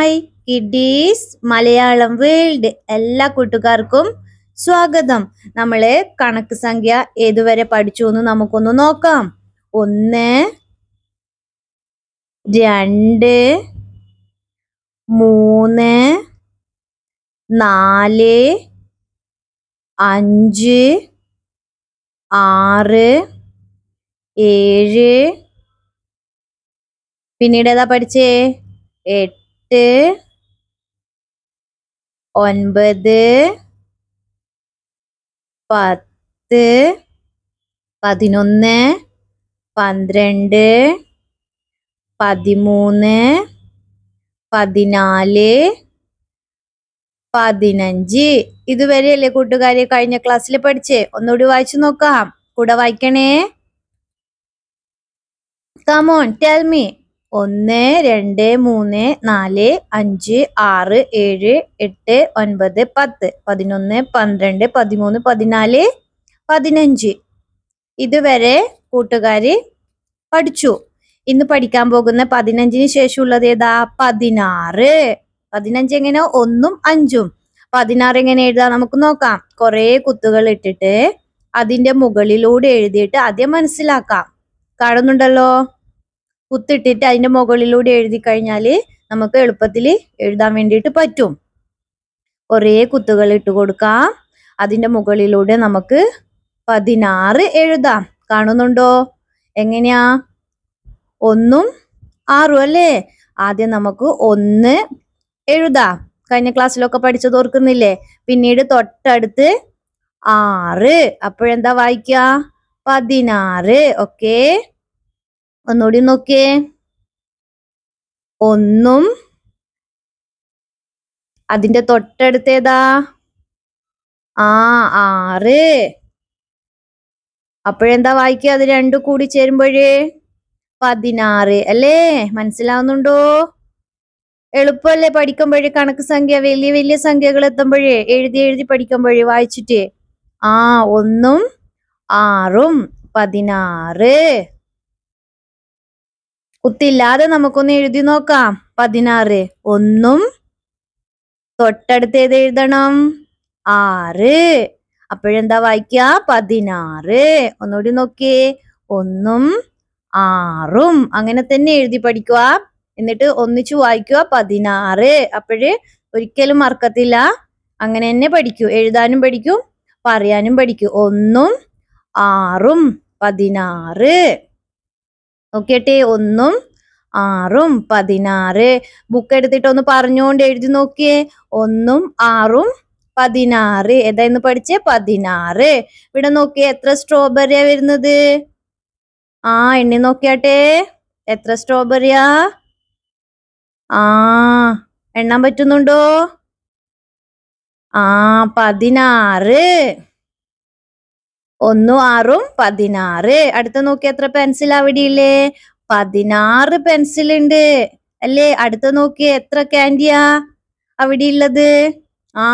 Hi kiddies Malayalam world. എല്ലാ കൂട്ടുകാർക്കും സ്വാഗതം. നമ്മൾ കണക്ക് സംഖ്യ ഏതുവരെ പഠിച്ചു എന്ന് നമുക്കൊന്ന് നോക്കാം. ഒന്ന് രണ്ട് മൂന്ന് നാല് അഞ്ച് ആറ് ഏഴ്. പിന്നീട് ഏതാ പഠിച്ചേ? എട്ട്. ഒൻപത് പത്ത് പതിനൊന്ന് പന്ത്രണ്ട് പതിമൂന്ന് പതിനാല് പതിനഞ്ച്. ഇതുവരെയല്ലേ കൂട്ടുകാരെ കഴിഞ്ഞ ക്ലാസ്സിൽ പഠിച്ചേ? ഒന്നുകൂടി വായിച്ചു നോക്കാം. കൂടെ വായിക്കണേ? കമോൺ ടെൽ മീ ഒന്ന് രണ്ട് മൂന്ന് നാല് അഞ്ച് ആറ് ഏഴ് എട്ട് ഒൻപത് പത്ത്. പതിനൊന്ന് പന്ത്രണ്ട് പതിമൂന്ന് പതിനാല് പതിനഞ്ച്. ഇതുവരെ കൂട്ടുകാർ പഠിച്ചു. ഇന്ന് പഠിക്കാൻ പോകുന്ന പതിനഞ്ചിന് ശേഷമുള്ളത് ഏതാ? പതിനാറ്. പതിനഞ്ച് എങ്ങനെ? ഒന്നും അഞ്ചും. പതിനാറ് എങ്ങനെ എഴുതാം? നമുക്ക് നോക്കാം. കുറേ കുത്തുകൾ ഇട്ടിട്ട് അതിന്റെ മുകളിലൂടെ എഴുതിയിട്ട് ആദ്യം മനസ്സിലാക്കാം. കാണുന്നുണ്ടല്ലോ? കുത്തിട്ടിട്ട് അതിന്റെ മുകളിലൂടെ എഴുതി കഴിഞ്ഞാൽ നമുക്ക് എളുപ്പത്തിൽ എഴുതാൻ വേണ്ടിയിട്ട് പറ്റും. കുറേ കുത്തുകൾ ഇട്ട് കൊടുക്കാം. അതിന്റെ മുകളിലൂടെ നമുക്ക് പതിനാറ് എഴുതാം. കാണുന്നുണ്ടോ? എങ്ങനെയാ? ഒന്നും ആറും അല്ലേ? ആദ്യം നമുക്ക് ഒന്ന് എഴുതാം. കഴിഞ്ഞ ക്ലാസ്സിലൊക്കെ പഠിച്ചത് ഓർക്കുന്നില്ലേ? പിന്നീട് തൊട്ടടുത്ത് ആറ്. അപ്പോഴെന്താ വായിക്കുക പതിനാറ്. ഓക്കേ. ഒന്നുകൂടി നോക്കിയേ. ഒന്നും. അതിന്റെ തൊട്ടടുത്തേതാ ആ ആറ്. അപ്പോഴെന്താ വായിക്കുക? അത് രണ്ടു കൂടി ചേരുമ്പോഴേ പതിനാറ്. അല്ലേ? മനസ്സിലാവുന്നുണ്ടോ? എളുപ്പമല്ലേ പഠിക്കുമ്പോഴേ കണക്ക് സംഖ്യ വലിയ വലിയ സംഖ്യകൾ എത്തുമ്പോഴേ എഴുതി എഴുതി പഠിക്കുമ്പോഴേ വായിച്ചിട്ട്. ആ ഒന്നും ആറും പതിനാറ്. കുത്തില്ലാതെ നമുക്കൊന്ന് എഴുതി നോക്കാം. പതിനാറ്. ഒന്നും തൊട്ടടുത്തേത് എഴുതണം? ആറ്. അപ്പോഴെന്താ വായിക്ക? പതിനാറ്. ഒന്നുകൂടി നോക്കിയേ. ഒന്നും ആറും. അങ്ങനെ തന്നെ എഴുതി പഠിക്കുക എന്നിട്ട് ഒന്നിച്ചു വായിക്കുക പതിനാറ്. അപ്പോഴ് ഒരിക്കലും മറക്കത്തില്ല. അങ്ങനെ തന്നെ പഠിക്കൂ. എഴുതാനും പഠിക്കും. പറയാനും പഠിക്കും. ഒന്നും ആറും. പതിനാറ്. നോക്കിയട്ടെ ഒന്നും ആറും പതിനാറ്. ബുക്ക് എടുത്തിട്ട് ഒന്ന് പറഞ്ഞുകൊണ്ട് എഴുതി നോക്കിയേ. ഒന്നും ആറും പതിനാറ്. ഏതായിരുന്നു പഠിച്ചേ? പതിനാറ്. ഇവിടെ നോക്കിയേ എത്ര സ്ട്രോബെറിയാ വരുന്നത്? ആ എണ്ണി നോക്കിയാട്ടെ. എത്ര സ്ട്രോബെറിയാ ആ എണ്ണാൻ പറ്റുന്നുണ്ടോ? ആ പതിനാറ്. ഒന്നും ആറും പതിനാറ്. അടുത്ത നോക്കി എത്ര പെൻസിൽ അവിടെയില്ലേ പതിനാറ് പെൻസിൽ ഉണ്ട് അല്ലേ? അടുത്ത നോക്കി എത്ര ക്യാൻഡിയാ അവിടെ ഉള്ളത് ആ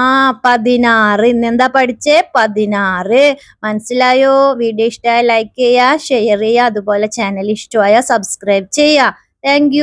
പതിനാറ്. ഇന്നെന്താ പഠിച്ചേ? പതിനാറ്. മനസ്സിലായോ? വീഡിയോ ഇഷ്ടമായ ലൈക്ക് ചെയ്യുക ഷെയർ ചെയ്യുക അതുപോലെ ചാനൽ ഇഷ്ടമായ സബ്സ്ക്രൈബ് ചെയ്യുക താങ്ക്